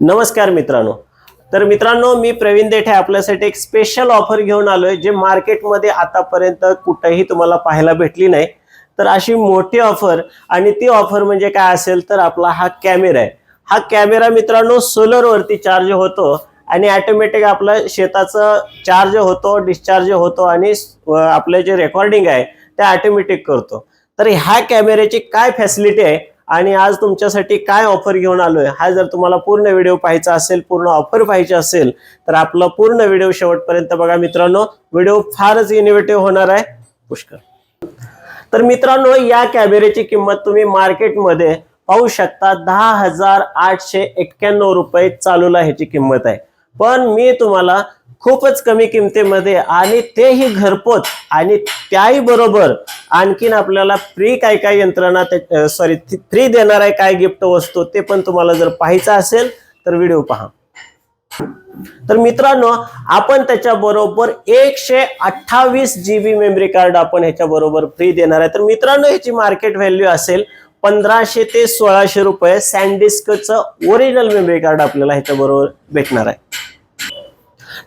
नमस्कार मित्रांनो. तर मित्रांनो मी प्रवीण देठे आपल्यासाठी एक स्पेशल ऑफर घेऊन आलोय जे मार्केटमध्ये आतापर्यंत कुठेही तुम्हाला पाहायला भेटली नाही. तर अशी मोठी ऑफर आणि ती ऑफर म्हणजे काय असेल तर आपला हा कॅमेरा आहे. हा कॅमेरा मित्रांनो सोलरवरती चार्ज होतो आणि ॲटोमॅटिक आपलं शेताचं चार्ज होतो डिस्चार्ज होतो आणि आपलं जे रेकॉर्डिंग आहे ते ॲटोमॅटिक करतो. तर ह्या कॅमेऱ्याची काय फॅसिलिटी आहे? आणि आज तुमच्यासाठी काय ऑफर घेऊन आलोय हा जर तुम्हाला पूर्ण व्हिडिओ पाहायचा असेल पूर्ण ऑफर पाहिजे असेल तर आपला पूर्ण व्हिडिओ शेवटपर्यंत बघा मित्रांनो. व्हिडिओ फारच इनोव्हेटिव्ह होणार आहे. पुष्कळ. तर मित्रांनो या कॅमेऱ्याची किंमत तुम्ही मार्केटमध्ये पाहू शकता. दहा हजार आठशे एक्क्याण्णव रुपये चालूला ह्याची किंमत आहे. पण मी तुम्हाला खूपच कमी किमतीमध्ये आणि तेही घरपोच आणि त्याही बरोबर आणखीन आपल्याला फ्री काय काय यंत्रणा सॉरी फ्री देणार आहे काय गिफ्ट वस्तू ते पण तुम्हाला जर पाहायचं असेल तर व्हिडिओ पहा. तर मित्रांनो आपण त्याच्या बरोबर एकशे अठ्ठावीस जी बी मेमरी कार्ड आपण ह्याच्या बरोबर फ्री देणार आहे. तर मित्रांनो ह्याची मार्केट व्हॅल्यू असेल पंधराशे ते सोळाशे रुपये. सँडिस्कचं ओरिजिनल मेमरी कार्ड आपल्याला ह्याच्या बरोबर भेटणार आहे.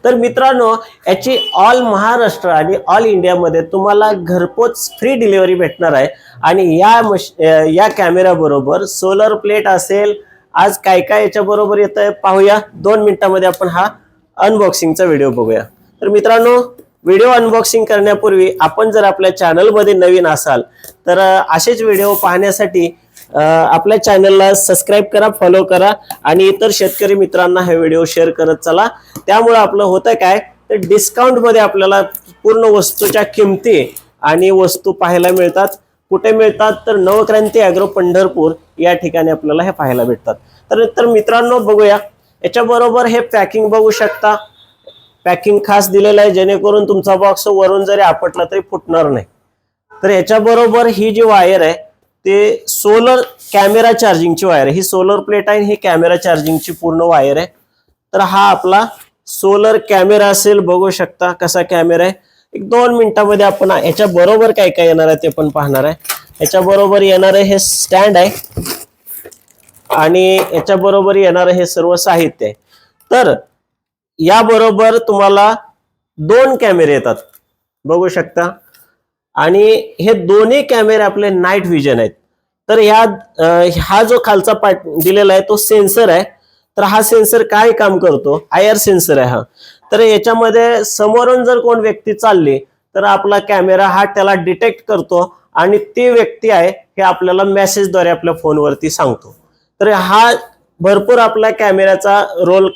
तर मित्रांनो याची ऑल महाराष्ट्र आणि ऑल इंडियामध्ये तुम्हाला घरपोच फ्री डिलिव्हरी भेटणार आहे. आणि या मश या कॅमेऱ्याबरोबर सोलर प्लेट असेल आज काय काय याच्याबरोबर येतं येत आहे पाहूया. दोन मिनिटामध्ये आपण हा अनबॉक्सिंगचा व्हिडिओ बघूया. तर मित्रांनो व्हिडिओ अनबॉक्सिंग करण्यापूर्वी आपण जर आपल्या चॅनलमध्ये नवीन असाल तर असेच व्हिडिओ पाहण्यासाठी आपल्या चॅनलला सबस्क्राईब करा फॉलो करा आणि इतर शेतकरी मित्रांना हे व्हिडिओ शेअर करत चला. त्यामुळे आपलं होतं काय? तर डिस्काउंटमध्ये आपल्याला पूर्ण वस्तूच्या किमती आणि वस्तू पाहायला मिळतात. कुठे मिळतात? तर नवक्रांती अॅग्रो पंढरपूर या ठिकाणी आपल्याला हे पाहायला भेटतात. तर तर मित्रांनो बघूया. याच्याबरोबर हे पॅकिंग बघू शकता. पॅकिंग खास दिलेलं आहे जेणेकरून तुमचा बॉक्स वरून जरी आपटला तरी फुटणार नाही. तर याच्याबरोबर ही जी वायर आहे ते सोलर कॅमेरा चार्जिंगची वायर आहे. ही सोलर प्लेट आहे ही कॅमेरा चार्जिंगची पूर्ण वायर आहे. तर हा आपला सोलर कॅमेरा असेल बघू शकता कसा कॅमेरा आहे. एक दोन मिनिटामध्ये आपण याच्या बरोबर काय काय येणार आहे ते पण पाहणार आहे. याच्या बरोबर येणार हे स्टँड आहे. आणि याच्या बरोबर येणार हे सर्व साहित्य आहे. तर याबरोबर तुम्हाला दोन कॅमेरे येतात. बघू शकता. आणि हे दोन्ही कॅमेरे आपले नाईट विजन आहेत. तर ह्या हा जो खालचा पार्ट दिलेला आहे तो सेन्सर आहे. तर हा सेन्सर काय काम करतो? आय आर सेन्सर आहे हा. तर याच्यामध्ये समोरून जर कोण व्यक्ती चालली तर आपला कॅमेरा हा त्याला डिटेक्ट करतो आणि ती व्यक्ती आहे हे आपल्याला मेसेजद्वारे आपल्या फोनवरती सांगतो. तर हा भरपूर आपला कॅमेऱ्याचा रोल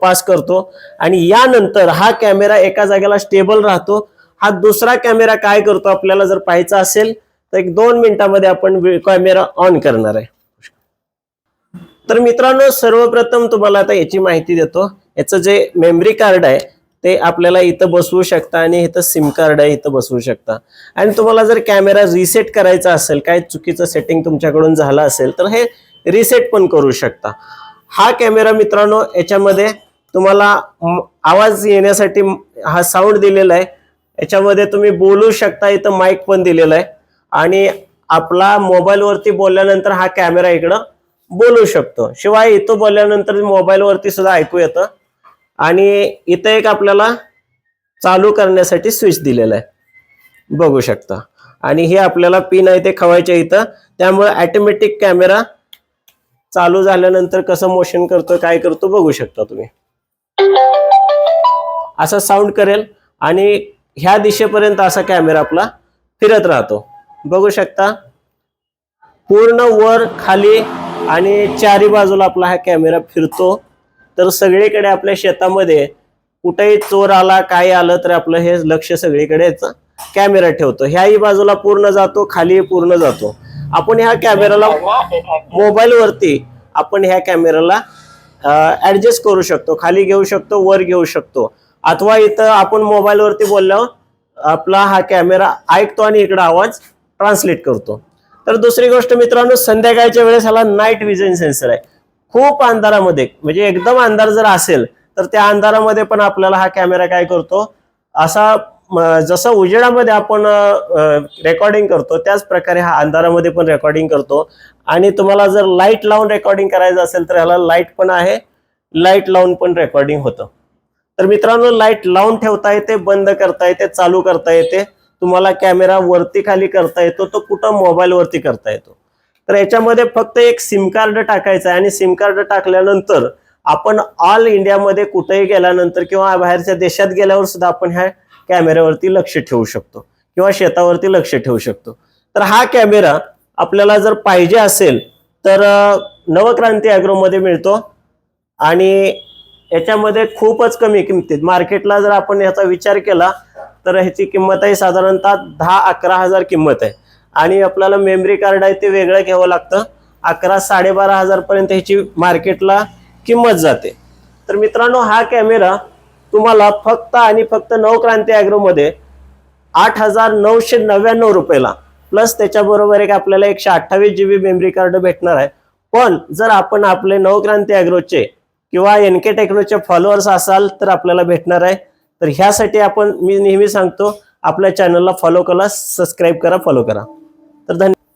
पास करतो. आणि यानंतर हा कॅमेरा एका जागेला स्टेबल राहतो हा दुसरा कॅमेरा काय करतो आपल्याला जर पाहायचा असेल तर एक दोन मिनिटांमध्ये आपण कॅमेरा ऑन करणार आहे. तर मित्रांनो सर्वप्रथम तुम्हाला आता याची माहिती देतो. याचं जे मेमरी कार्ड आहे ते आपल्याला इथं बसवू शकता आणि इथं सिम कार्ड आहे इथं बसवू शकता. आणि तुम्हाला जर कॅमेरा रिसेट करायचा असेल काय चुकीचं सेटिंग तुमच्याकडून झालं असेल तर हे रिसेट पण करू शकता. हा कॅमेरा मित्रांनो याच्यामध्ये तुम्हाला आवाज येण्यासाठी हा साऊंड दिलेला आहे. याच्यामध्ये तुम्ही बोलू शकता इथं माईक पण दिलेला आहे. आणि आपला मोबाईलवरती बोलल्यानंतर हा कॅमेरा इकडं बोलू शकतो. शिवाय इथं बोलल्यानंतर मोबाईलवरती सुद्धा ऐकू येतं. आणि इथं एक आपल्याला चालू करण्यासाठी स्विच दिलेला आहे. बघू शकता. आणि हे आपल्याला पिन आहे ते खवायचे इथं. त्यामुळे ऍटोमॅटिक कॅमेरा चालू झाल्यानंतर कसं मोशन करतो काय करतो बघू शकता तुम्ही. असा साऊंड करेल. आणि ह्या दिशेपर्यंत असा कॅमेरा आपला फिरत राहतो. बघू शकता पूर्ण वर खाली आणि चारी बाजूला आपला हा कॅमेरा फिरतो. तर सगळीकडे आपल्या शेतामध्ये कुठेही चोर आला काय आलं तर आपलं हे लक्ष सगळीकडे कॅमेरा ठेवतो. ह्याही बाजूला पूर्ण जातो खाली पूर्ण जातो. आपण ह्या कॅमेराला मोबाईलवरती आपण ह्या कॅमेराला ऍडजस्ट करू शकतो. खाली घेऊ शकतो वर घेऊ शकतो. अथवा इथं आपण मोबाईलवरती बोलल्यावर आपला हा कॅमेरा ऐकतो आणि इकडं आवाज ट्रान्सलेट करतो. तर दुसरी गोष्ट मित्रांनो संध्याकाळच्या वेळेस ह्याला नाईट विजन सेन्सर आहे. खूप अंधारामध्ये म्हणजे एकदम अंधार जर असेल तर त्या अंधारामध्ये पण आपल्याला हा कॅमेरा काय करतो? असा जसं उजेडामध्ये आपण रेकॉर्डिंग करतो त्याच प्रकारे हा अंधारामध्ये पण रेकॉर्डिंग करतो. आणि तुम्हाला जर लाइट लावून रेकॉर्डिंग करायचं असेल तर ह्याला लाइट पण आहे लाइट लावून पण रेकॉर्डिंग होतं. तर मित्रांनो लाइट लावून ठेवता येते बंद करता येते चालू करता येते. तुम्हाला कॅमेरा वरती खाली करता येतो तो कुठं मोबाईलवरती करता येतो. तर याच्यामध्ये फक्त एक सिम कार्ड टाकायचं आहे आणि सिम कार्ड टाकल्यानंतर आपण ऑल इंडियामध्ये कुठेही गेल्यानंतर किंवा बाहेरच्या देशात गेल्यावर सुद्धा आपण ह्या कॅमेऱ्यावरती लक्ष ठेवू शकतो किंवा शेतावरती लक्ष ठेवू शकतो. तर हा कॅमेरा आपल्याला जर पाहिजे असेल तर नवक्रांती ॲग्रोमध्ये मिळतो आणि याच्यामध्ये खूपच कमी किमतीत. मार्केटला जर आपण याचा विचार केला तर ह्याची किंमत आहे साधारणतः दहा अकरा हजार किंमत आहे. आणि आपल्याला मेमरी कार्ड आहे ते वेगळं घ्यावं लागतं. अकरा साडेबारा हजारपर्यंत ह्याची मार्केटला किंमत जाते. तर मित्रांनो हा कॅमेरा तुम्हाला फक्त आणि फक्त नवक्रांती ॲग्रोमध्ये आठ हजार नऊशे नव्याण्णव रुपयाला. प्लस त्याच्याबरोबर एक आपल्याला एकशे अठ्ठावीस जी बी मेमरी कार्ड भेटणार आहे. पण जर आपण आपले नवक्रांती ॲग्रोचे किंवा एन के टेक्नोचे फॉलोअर्स असाल तर आपल्याला भेटणार आहे. तर ह्यासाठी आपण मी नेहमी सांगतो आपल्या चॅनलला फॉलो करा सबस्क्राईब करा फॉलो करा. तर धन्यवाद